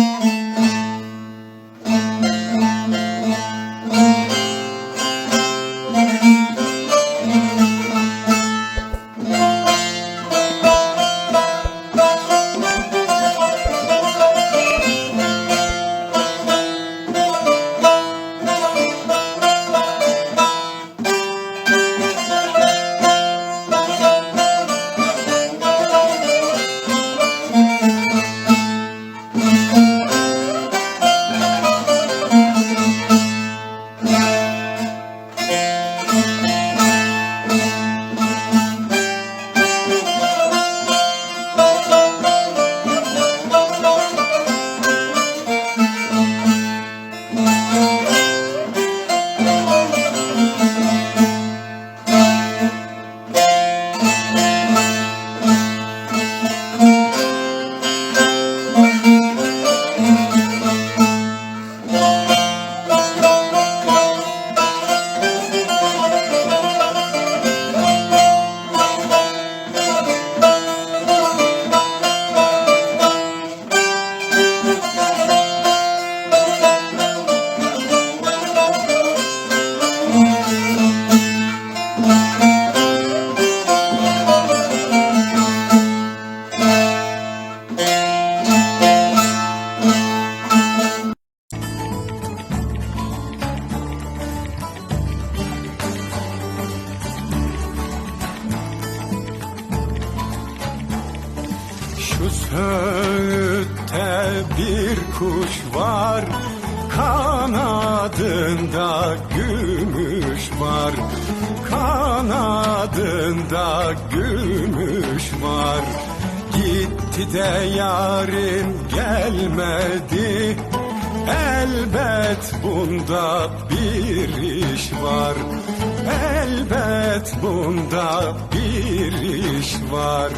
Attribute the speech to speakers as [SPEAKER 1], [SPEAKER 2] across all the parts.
[SPEAKER 1] Thank you. Söğütte bir kuş var Kanadında gümüş var. Kanadında gümüş var. Gitti de yarim gelmedi. Elbet bunda bir iş var. Elbet bunda bir iş var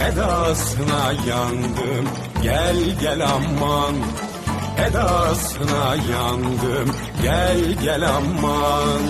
[SPEAKER 1] Edasına yandım gel gel aman. Edasına yandım gel gel aman